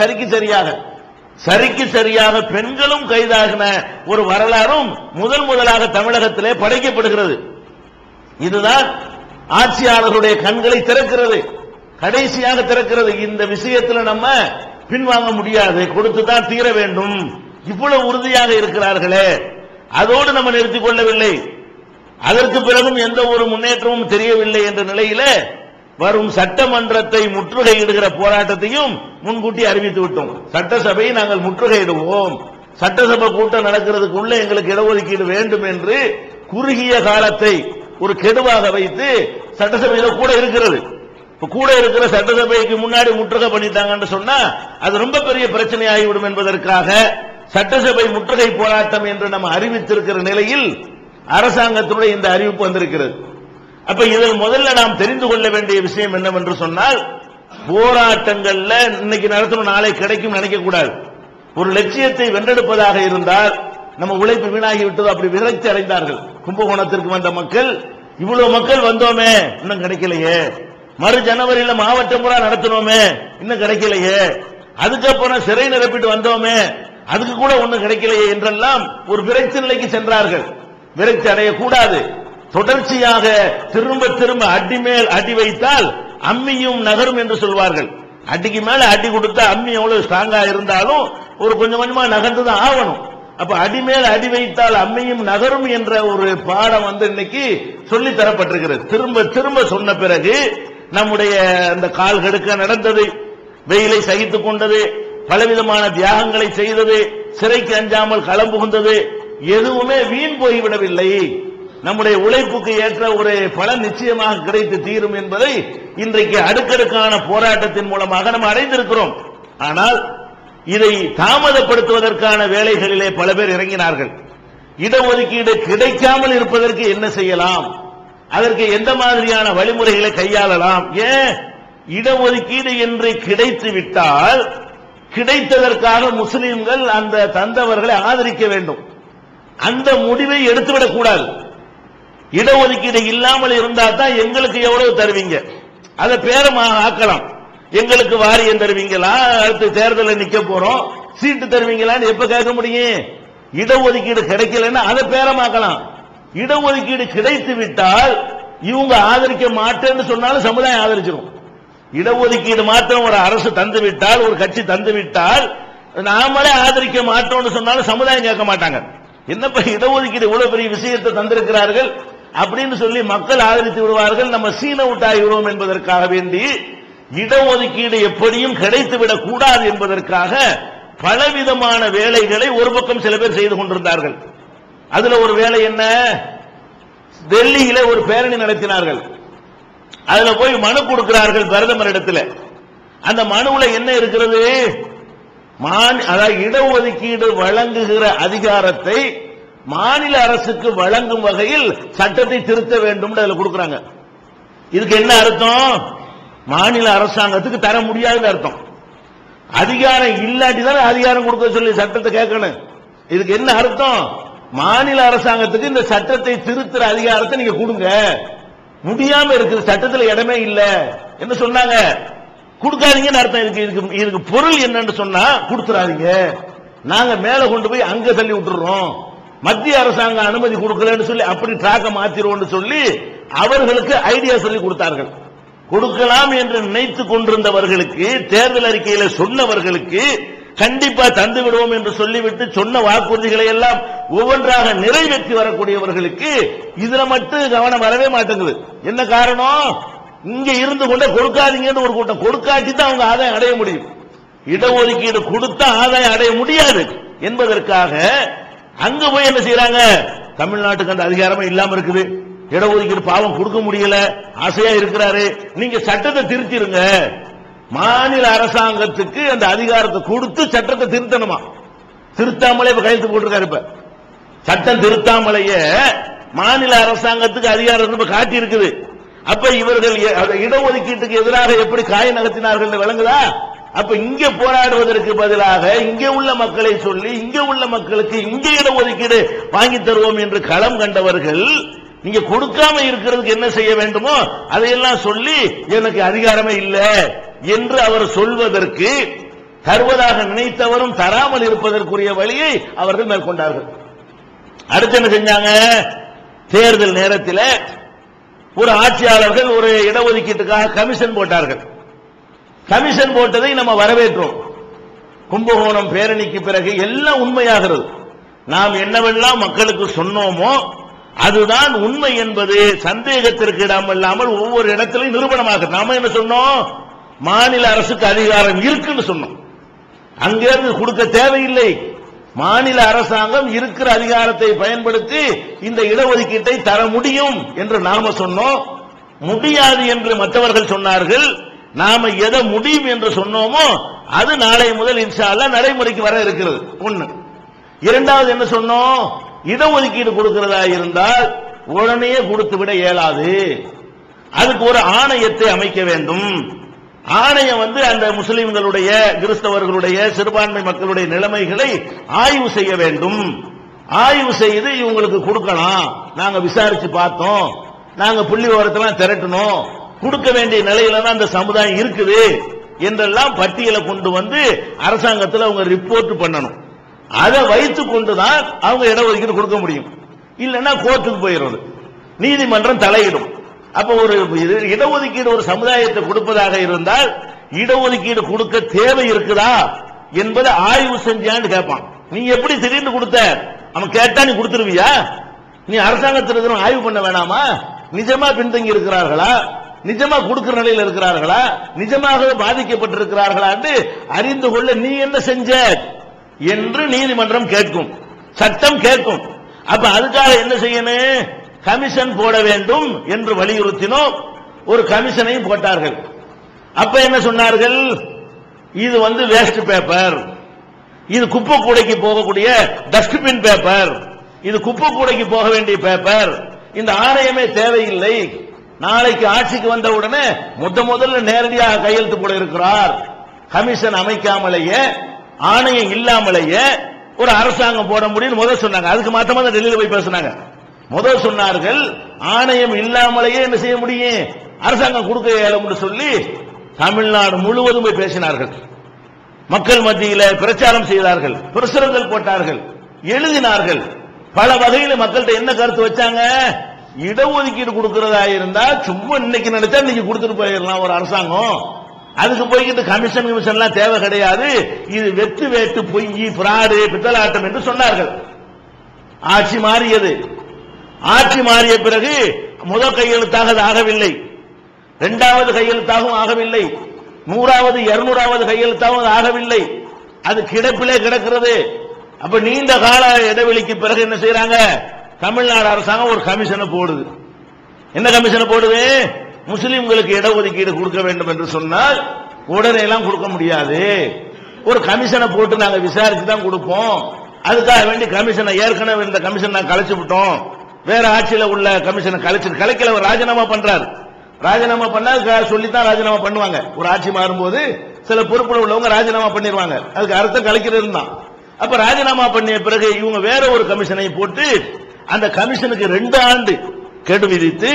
சரிக்கு சரியாக. சரிக்கு சரியாக பெண்களும் கைதாகின ஒரு வரலாறும் முதல் முதலாக தமிழகத்திலே படைக்கப்படுகிறது. இதுதான் ஆட்சியாளர்களுடைய கண்களை திறக்கிறது. கடைசியாக திறக்கிறது. இந்த விஷயத்துல நம்ம பின்வாங்க முடியாது. கொடுத்து தான் தீர வேண்டும். இவ்வளவு உறுதியாக இருக்கிறார்களே. அதோடு நம்ம நிறுத்திக் கொள்ளவில்லை. அதற்கு பிறகும் எந்த ஒரு முன்னேற்றமும் தெரியவில்லை என்ற நிலையில வரும் சட்டமன்றத்தை முற்றுகையிடுகிற போராட்டத்தையும் முன்கூட்டி அறிவித்து விட்டோம். சட்டசபையை நாங்கள் முற்றுகையிடுவோம். சட்டசபை கூட்டம் நடக்கிறதுக்குள்ள எங்களுக்கு இடஒதுக்கீடு வேண்டும் என்று குறுகிய காலத்தை ஒரு கெடுவாக வைத்து சட்டசபையில கூட இருக்கிறது. கூட இருக்கிற சட்டசபைக்கு முன்னாடி முற்றுகை பண்ணிட்டாங்கன்னு சொன்னா அது ரொம்ப பெரிய பிரச்சனை ஆகிவிடும் என்பதற்காக சட்டசபை முற்றுகை போராட்டம் என்று நம்ம அறிவித்திருக்கிற நிலையில் அரசாங்கத்தினுடைய இந்த அறிவிப்பு வந்திருக்கிறது. அப்ப இதில் முதல்ல நாம் தெரிந்து கொள்ள வேண்டிய விஷயம் என்னவென்று சொன்னால் போராட்டங்கள்ல இன்னைக்கு நடத்தணும் நாளை கிடைக்கும் நினைக்க கூடாது. ஒரு லட்சியத்தை வென்றெடுப்பதாக இருந்தால் நம்ம உழைப்பு வீணாகி விட்டது அப்படி விரக்தி அடைந்தார்கள். கும்பகோணத்திற்கு வந்த மக்கள் இவ்வளவு மக்கள் வந்தோமே இன்னும் கிடைக்கலையே. மறு ஜனவரியில மாவட்டம் பூரா நடத்தினோமே இன்னும் கிடைக்கலையே. அதுக்கப்புறம் சிறை நிரப்பிட்டு வந்தோமே அதுக்கு கூட ஒன்றும் கிடைக்கலையே என்றெல்லாம் ஒரு விரக்தி நிலைக்கு சென்றார்கள். விரக்தி அடையக்கூடாது. தொடர்ச்சியாக திரும்ப திரும்ப அடி மேல் அடி வைத்தால் அம்மியும் நகரும் என்று சொல்வார்கள். அடிக்கு மேல அடி கொடுத்தா அம்மி எவ்வளவு ஸ்ட்ராங்கா இருந்தாலும் ஒரு கொஞ்சம் கொஞ்சமா நகர்ந்து தான் ஆகணும். அப்ப அடி மேல் அடி வைத்தால் அம்மியும் நகரும் என்ற ஒரு பாடம் வந்து இன்னைக்கு சொல்லி தரப்பட்டிருக்கிறது. திரும்ப திரும்ப சொன்ன பிறகு நம்முடைய அந்த கால் கெடுக்க நடந்தது வெயிலை சகித்துக் கொண்டது பலவிதமான தியாகங்களை செய்தது சிறைக்கு அஞ்சாமல் களம் புகுந்தது எதுவுமே வீண் போய்விடவில்லை. நம்முடைய உழைப்புக்கு ஏற்ற ஒரு பலன் நிச்சயமாக கிடைத்து தீரும் என்பதை இன்றைக்கு அடுக்கடுக்கான போராட்டத்தின் மூலமாக நம்ம அடைந்திருக்கிறோம். ஆனால் இதை தாமதப்படுத்துவதற்கான வேலைகளிலே பல பேர் இறங்கினார்கள். இடஒதுக்கீடு கிடைக்காமல் இருப்பதற்கு என்ன செய்யலாம்? அதற்கு எந்த மாதிரியான வழிமுறைகளை கையாளலாம்? ஏன்? இடஒதுக்கீடு என்று கிடைத்து விட்டால் கிடைத்ததற்காக முஸ்லிம்கள் அந்த தந்தவர்களை ஆதரிக்க வேண்டும். அந்த முடிவை எடுத்துவிடக் கூடாது இடஒதுக்கீடு இல்லாமல் இருந்தா தான் எங்களுக்கு எவ்வளவு தருவீங்க? அதை பேரமாக ஆக்கலாம். எங்களுக்கு வாரியம் தருவீங்களா அடுத்து தேர்தலில் நிக்க போறோம். சீட்டு தருவீங்களான்னு எப்ப கேட்க முடியும்? இடஒதுக்கீடு கிடைக்கலன்னா அதை பேரமாக்கலாம் இடஒதுக்கீடு கிடைத்து விட்டால் இவங்க ஆதரிக்க மாட்டேன்னு சொன்னாலும் சமுதாயம் ஆதரிச்சிடும் இடஒதுக்கீடு மாற்றம் ஒரு அரசு தந்து விட்டால் ஒரு கட்சி தந்து விட்டால் நாமளே ஆதரிக்க மாட்டோம்னு சொன்னாலும் சமுதாயம் கேட்க மாட்டாங்க. என்னப்பா இடஒதுக்கீடு இவ்வளவு பெரிய விஷயத்தை தந்திருக்கிறார்கள்? அப்படின்னு சொல்லி மக்கள் ஆதரித்து விடுவார்கள். நம்ம சீன விட்டாகிறோம் என்பதற்காக வேண்டி இடஒதுக்கீடு எப்படியும் கிடைத்துவிடக் கூடாது என்பதற்காக பலவிதமான வேலைகளை ஒரு பக்கம் சில பேர் செய்து கொண்டிருந்தார்கள். அதுல ஒரு வேலை என்ன? டெல்லியில ஒரு பேரணி நடத்தினார்கள். அதுல போய் மனு கொடுக்கிறார்கள் பிரதமர் இடத்துல. அந்த மனுவுல என்ன இருக்கிறது? அதாவது இடஒதுக்கீடு வழங்குகிற அதிகாரத்தை மாநில அரசுக்கு வழங்கும் வகையில் சட்டத்தை திருத்த வேண்டும் அதுல கொடுக்கறாங்க. இதுக்கு என்ன அர்த்தம்? மாநில அரசாங்கத்துக்கு தர முடியாதுன்னு அர்த்தம். அதிகாரம் இல்லாட்டி தானே அதிகாரம் கொடுக்க சொல்லி சட்டத்தை கேட்கணும். இதுக்கு என்ன அர்த்தம்? மாநில அரசாங்கத்துக்கு இந்த சட்டத்தை திருத்துற அதிகாரத்தை நீங்க கொடுங்க. முடியாம இருக்குது சட்டத்தில் இடமே இல்லை. என்ன சொன்னாங்க? கொடுக்காதீங்கன்னு அர்த்தம் இதுக்கு இதுக்கு இதுக்கு பொருள் என்னன்னு சொன்னா கொடுத்துறாதீங்க. நாங்க மேல கொண்டு போய் அங்க தள்ளி விட்டுறோம். மத்திய அரசாங்கம் அனுமதி கொடுக்கலன்னு சொல்லி அப்படி ட்ராக்க மாத்திருவோம்னு சொல்லி அவர்களுக்கு ஐடியா சொல்லி கொடுத்தார்கள். கொடுக்கலாம் என்று நினைத்துக் கொண்டிருந்தவர்களுக்கு தேர்தல் அறிக்கையில சொன்னவர்களுக்கு கண்டிப்பா தந்து விடுவோம் என்று சொல்லிவிட்டு சொன்ன வாக்குறுதிகளை எல்லாம் ஒவ்வொன்றாக நிறைவேற்றி வரக்கூடியவர்களுக்கு இதுல மட்டும் கவனம் வரவே மாட்டேங்குது. என்ன காரணம்? இங்க இருந்து கொண்டே கொடுக்காதீங்கன்னு ஒரு கூட்டம் கொடுக்காட்டி தான் அவங்க ஆதாயம் அடைய முடியும். இடஒதுக்கீடு கொடுத்தா ஆதாயம் அடைய முடியாது. என்பதற்காக அங்க போய் என்ன செய்யறாங்க தமிழ்நாட்டுக்கு அந்த அதிகாரமே இல்லாம இருக்குது. இடஒதுக்கீடு பாவம் கொடுக்க முடியல. ஆசையா இருக்கிறாரு. நீங்க சட்டத்தை திருத்திருங்க. மாநில அரசாங்கத்துக்கு அந்த அதிகாரத்தை கொடுத்து சட்டத்தை திருத்தணுமா? திருத்தாமலே இப்ப கையெழுத்து போட்டிருக்காரு இப்ப. சட்டம் திருத்தாமலேயே மாநில அரசாங்கத்துக்கு அதிகாரம் இப்ப காட்டி இருக்குது அப்ப இவர்கள் இடஒதுக்கீட்டுக்கு எதிராக எப்படி காய நகர்த்தினார்கள் விளங்குதா? அப்ப இங்க போராடுவதற்கு பதிலாக இங்கே உள்ள மக்களை சொல்லி இங்க உள்ள மக்களுக்கு இங்க இடஒதுக்கீடு வாங்கி தருவோம் என்று களம் கண்டவர்கள் நீங்க கொடுக்காம இருக்கிறதுக்கு என்ன செய்ய வேண்டுமோ அதையெல்லாம் சொல்லி எனக்கு அதிகாரமே இல்லை என்று அவர் சொல்வதற்கு தருவதாக நினைத்தவரும் தராமல் இருப்பதற்குரிய வழியை அவர்கள் மேற்கொண்டார்கள். அடுத்து என்ன செஞ்சாங்க? தேர்தல் நேரத்தில் ஒரு ஆட்சியாளர்கள் ஒரு இடஒதுக்கீட்டுக்காக கமிஷன் போட்டார்கள். கமிஷன் போட்டதை நம்ம வரவேற்றோம். கும்பகோணம் பேரணிக்கு பிறகு எல்லாம் உண்மையாகிறது. நாம் என்னவெல்லாம் மக்களுக்கு சொன்னோமோ அதுதான் உண்மை என்பது. சந்தேகத்திற்கு இடமில்லாமல் ஒவ்வொரு இடத்திலும் நிரூபணமாக. நாம என்ன சொன்னோம்? மாநில அரசுக்கு அதிகாரம் இருக்குன்னு சொன்னோம். அங்கிருந்து கொடுக்க தேவையில்லை. மாநில அரசாங்கம் இருக்கிற அதிகாரத்தை பயன்படுத்தி இந்த இடஒதுக்கீட்டை தர முடியும் என்று நாம சொன்னோம். முடியாது என்று மற்றவர்கள் சொன்னார்கள். நாம எதை முடியும் என்று சொன்னோமோ அது நாளை முதல் இன்ஷா நடைமுறைக்கு வர இருக்கிறது. ஒண்ணு. இரண்டாவது என்ன சொன்னோம்? இடஒதுக்கீடு கொடுக்கிறதா இருந்தால் உடனே கொடுத்து விட இயலாது. அதுக்கு ஒரு ஆணையத்தை அமைக்க வேண்டும். ஆணையம் வந்து அந்த முஸ்லிம்களுடைய கிறிஸ்தவர்களுடைய சிறுபான்மை மக்களுடைய நிலைமைகளை ஆய்வு செய்ய வேண்டும். ஆய்வு செய்து இவங்களுக்கு கொடுக்கலாம். நாங்க விசாரிச்சு பார்த்தோம். நாங்க புள்ளி விவரத்தெல்லாம் திரட்டணும் கொடுக்க வேண்டிய நிலையில தான் அந்த சமுதாயம் இருக்குது என்றெல்லாம் பட்டியலை கொண்டு வந்து அரசாங்கத்தில் அவங்க ரிப்போர்ட் பண்ணணும். அதை வைத்து கொண்டுதான் அவங்க இடஒதுக்கீடு கொடுக்க முடியும். இல்லைன்னா கோர்ட்டுக்கு போயிடுறது. நீதிமன்றம் தலையிடும். அப்ப ஒரு இது- இடஒதுக்கீடு ஒரு சமுதாயத்தை கொடுப்பதாக இருந்தால் இடஒதுக்கீடு கொடுக்க தேவை இருக்குதா என்பதை ஆய்வு செஞ்சான்னு கேட்பான். நீ எப்படி திடீர்னு கொடுத்த? அவன் கேட்டா நீ கொடுத்துருவியா? நீ அரசாங்கத்தில் ஆய்வு பண்ண வேணாமா? நிஜமா பின்தங்கி இருக்கிறார்களா? நிஜமா கொடுக்கிற நிலையில் இருக்கிறார்களா? நிஜமாகவே பாதிக்கப்பட்டிருக்கிறார்களா என்று அறிந்து கொள்ள நீ என்ன செஞ்ச? என்று நீதிமன்றம் கேட்கும். சட்டம் கேட்கும். அப்ப அதுக்காக என்ன செய்யணும்? கமிஷன் போட வேண்டும் என்று வலியுறுத்தினோம். ஒரு கமிஷனையும் போட்டார்கள். அப்ப என்ன சொன்னார்கள்? இது வந்து வேஸ்ட் பேப்பர் இது குப்பை கூடைக்கு போகக்கூடிய டஸ்ட்பின் பேப்பர் இது குப்பை கூடைக்கு போக வேண்டிய பேப்பர் இந்த ஆணையமே தேவையில்லை. நாளைக்கு ஆட்சிக்கு வந்த உடனே முத முதல்ல நேரடியாக கையெழுத்து போட இருக்கிறார் கமிஷன் அமைக்காமலேயே ஆணையம் இல்லாமலேயே ஒரு அரசாங்கம் போட முடியும் முதல் சொன்னாங்க. அதுக்கு மாத்தமா தான் டெல்லியில போய் பேசினாங்க. முதல் சொன்னார்கள் ஆணையம் இல்லாமலேயே என்ன செய்ய முடியும்? அரசாங்கம் கொடுக்க இயலும் சொல்லி தமிழ்நாடு முழுவதும் போய் பேசினார்கள். மக்கள் மத்தியில பிரச்சாரம் செய்தார்கள். பிரசுரங்கள் போட்டார்கள். எழுதினார்கள். பல வகையில் மக்கள்கிட்ட என்ன கருத்து வச்சாங்க? இடஒதுக்கீடு கொடுக்கறதா இருந்தா சும்மா இன்னைக்கு நினைச்சா இன்னைக்கு கொடுத்துட்டு போயிடலாம் ஒரு அரசாங்கம். அதுக்கு போய்கிட்டு கமிஷன் கமிஷன் எல்லாம் தேவை கிடையாது. இது வெத்து வேட்டு பொய் பிராடு பித்தலாட்டம் என்று சொன்னார்கள். ஆட்சி மாறியது. ஆட்சி மாறிய பிறகு முதல் கையெழுத்தாக அது ஆகவில்லை. இரண்டாவது கையெழுத்தாகவும் ஆகவில்லை. நூறாவது இருநூறாவது கையெழுத்தாகவும் அது ஆகவில்லை. அது கிடப்பிலே கிடக்கிறது. அப்ப நீண்ட கால இடைவெளிக்கு பிறகு என்ன செய்யறாங்க தமிழ்நாடு அரசாங்கம் ஒரு கமிஷனை போடுது. என்ன கமிஷனை போடுது? முஸ்லிம்களுக்கு இடஒதுக்கீடு கொடுக்க வேண்டும் என்று சொன்னால் உடனே எல்லாம் கொடுக்க முடியாது. ஒரு கமிஷனை போட்டு நாங்க விசாரிச்சு தான் கொடுப்போம். அதுக்காக வேண்டி கமிஷனை ஏற்கனவே இந்த கமிஷன் நாங்க கலைச்சு விட்டோம். வேற ஆட்சியில உள்ள கமிஷனை கலைச்சு கலைக்கல அவர் ராஜினாமா பண்றாரு. ராஜினாமா பண்ணா சொல்லி சொல்லித்தான் ராஜினாமா பண்ணுவாங்க. ஒரு ஆட்சி மாறும்போது சில பொறுப்புல உள்ளவங்க ராஜினாமா பண்ணிடுவாங்க அதுக்கு அர்த்தம் கலைக்கிறது தான். அப்ப ராஜினாமா பண்ணிய பிறகு இவங்க வேற ஒரு கமிஷனை போட்டு அந்த கமிஷனுக்கு ரெண்டு ஆண்டு கெடு விதித்து